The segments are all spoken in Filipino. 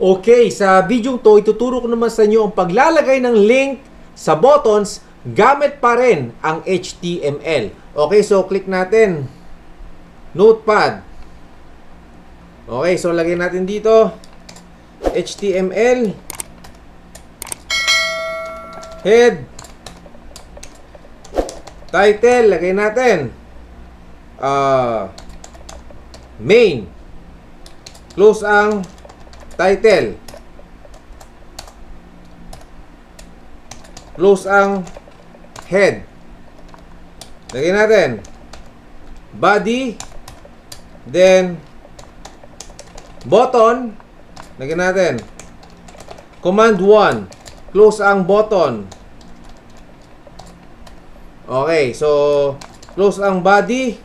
Okay, sa video to, ituturo ko naman sa inyo ang paglalagay ng link sa buttons gamit pa rin ang HTML. Okay, so click natin. Notepad. Okay, so lagyan natin dito. HTML. Head. Title, lagay natin. Ah, main. Close ang title. Close ang head. Lagyan natin. Body. Then, button. Lagyan natin. Command 1. Close ang button. Okay, so close ang body.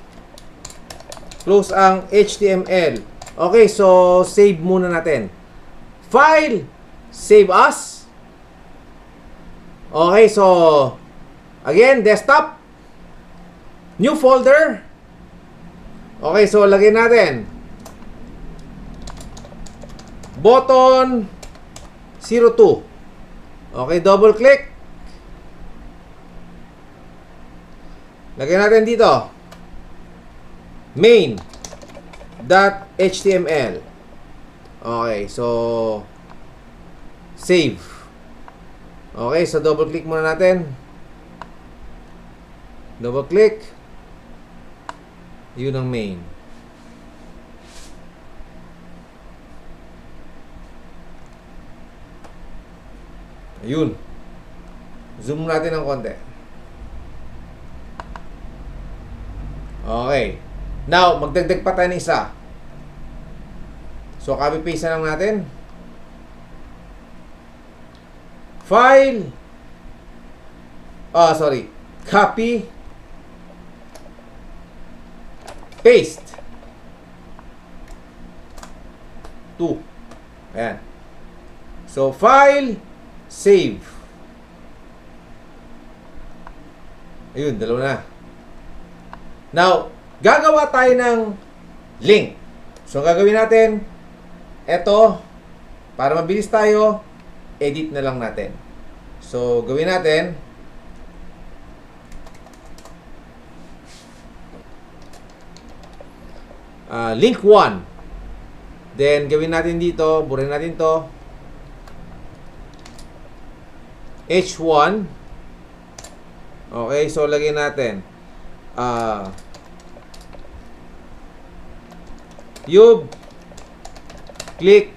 Close ang HTML. Okay, so save muna natin. File, save as. Okay, so again, desktop. New folder. Okay, so lagay natin. Button 02. Okay, double click. Lagay natin dito. Main .html. Okay, so save. Okay, so double click muna natin. Double click. Yun ang main. Ayun. Zoom natin ng konti. Okay. Now, magdagdag pa tayo ng isa. So, copy paste na lang natin. File. Ah, sorry. Copy. Paste. 2. Ayan. So, file. Save. Ayun, dalawa na. Now, gagawa tayo ng link. So, gagawin natin, eto, para mabilis tayo, edit na lang natin. So, gawin natin, ah, link 1. Then, gawin natin dito, burin natin to, H1. Okay, so lagyan natin, ah, Yub. Click.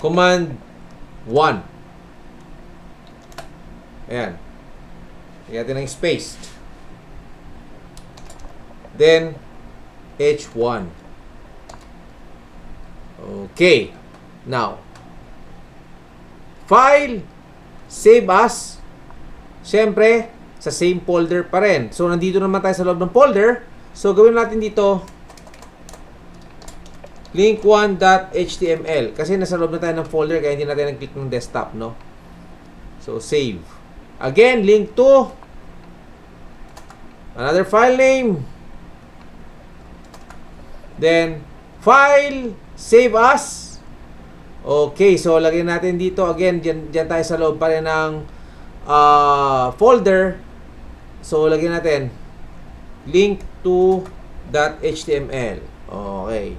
Command 1. Ayan. Lagyan natin ng space. Then, H1. Okay. Now, file, save as. Siyempre, sa same folder pa rin. So, nandito naman tayo sa loob ng folder. So, gawin natin dito, link1.html kasi nasa loob na tayo ng folder kaya hindi natin nag-click ng desktop no? So save. Again link to another file name. Then file save as. Okay so lagyan natin dito. Again dyan, dyan tayo sa loob pa rin ng ah, folder. So lagyan natin link to .html okay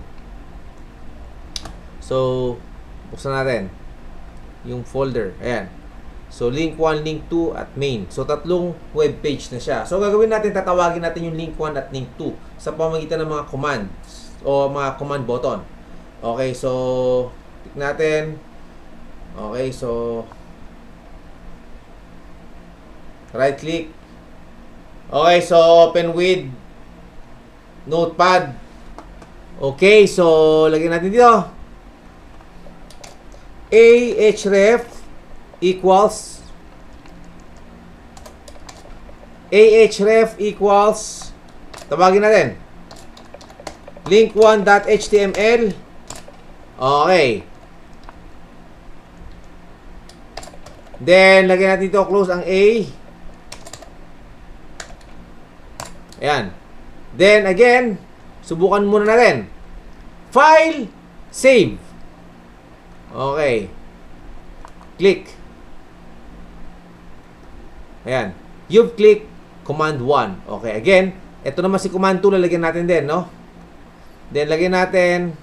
So, buksan natin yung folder. Ayan. So, link 1, link 2, at main. So, tatlong web page na siya. So, gagawin natin, tatawagin natin yung link 1 at link 2 sa pamagitan ng mga commands o mga command button. Okay, so, click natin. Okay, so, right click. Okay, so, open with notepad. Okay, so, lagyan natin dito ahref equals ahref equals tawagin natin link1.html okay. Then lagyan natin dito close ang a. Ayan. Then again subukan muna natin. File save Okay. Click. Ayan. You've clicked command 1. Okay, again, ito naman si command 2 lalagyan natin din, no? Then, lagyan natin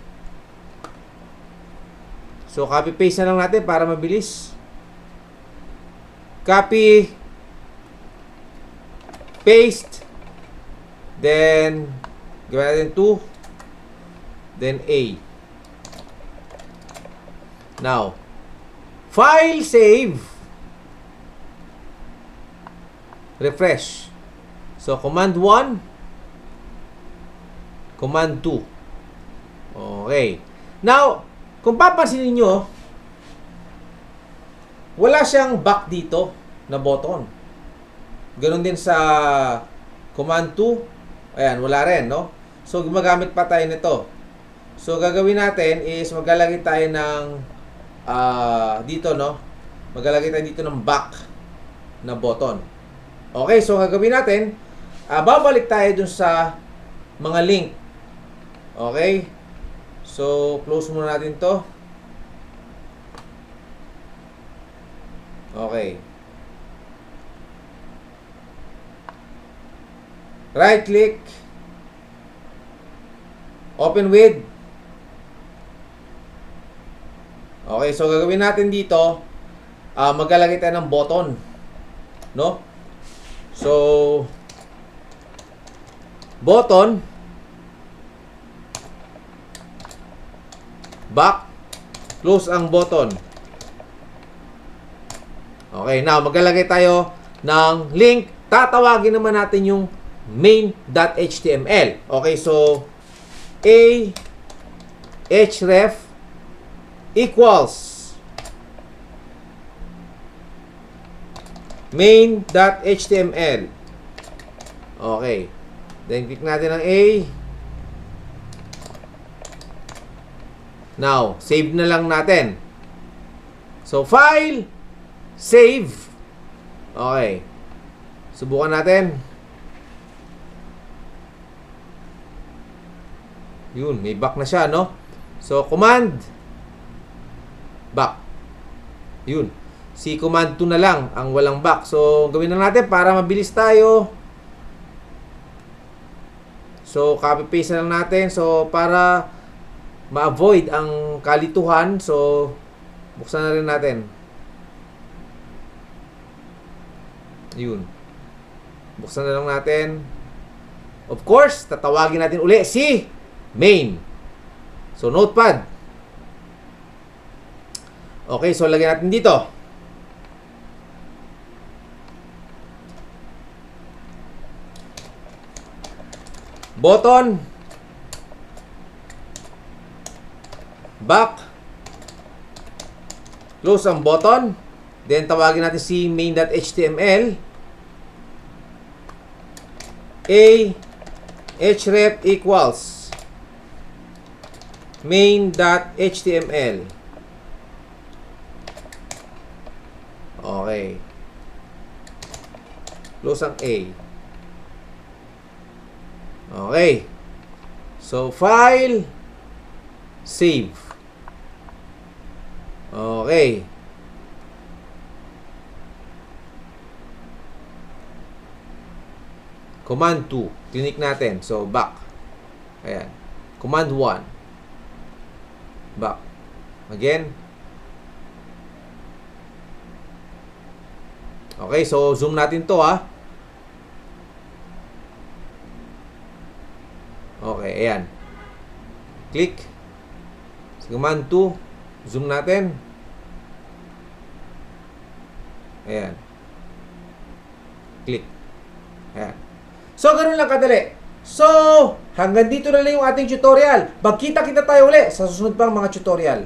So, copy paste na lang natin para mabilis. Copy paste then gawin natin 2 then A. Now, file save refresh. So, command 1 command 2 Okay. Now, kung papansin niyo wala siyang back dito na button. Ganon din sa command 2. Ayan, wala rin, no? So, gumagamit pa tayo nito. So, gagawin natin is maglalagay tayo ng ah, dito, no? Maglalagay tayo dito ng back na button. Okay, so gagawin natin, ah, babalik tayo dun sa mga link. Okay? So, close muna natin to. Okay. Right click. Open with. Okay, so gagawin natin dito, ah maglalagay tayo ng button. No? So, button, back, close ang button. Okay, now maglalagay tayo ng link. Tatawagin naman natin yung main.html. Okay, so a href equals main.html. Okay. Then click natin ang A. Now, save na lang natin. So, file, save. Okay. Subukan natin. Yun, may back na siya, no? So, command, back. Yun. Si command 2 na lang ang walang back. So, gawin na natin para mabilis tayo. So, copy paste na lang natin. So, para ma-avoid ang kalituhan, so, buksan na rin natin. Yun. Buksan na lang natin. Of course, tatawagin natin uli si main. So, notepad. Okay, so lagyan natin dito. Button. Back. Close ang button. Then, tawagin natin si main.html. A href equals main.html. Okay. Close ang A. Okay. So, file, save. Okay. Command 2. Click natin. So, back. Ayan. Command 1. Back. Again. Okay, so zoom natin to ha. Okay, ayan. Click. Command 2, zoom natin. Ayan. Click. Ayan. So, ganun lang kadali. So, hanggang dito na lang yung ating tutorial. Magkita-kita tayo uli sa susunod pang mga tutorial.